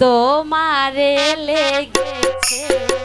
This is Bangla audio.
তোমারে লেগেছে।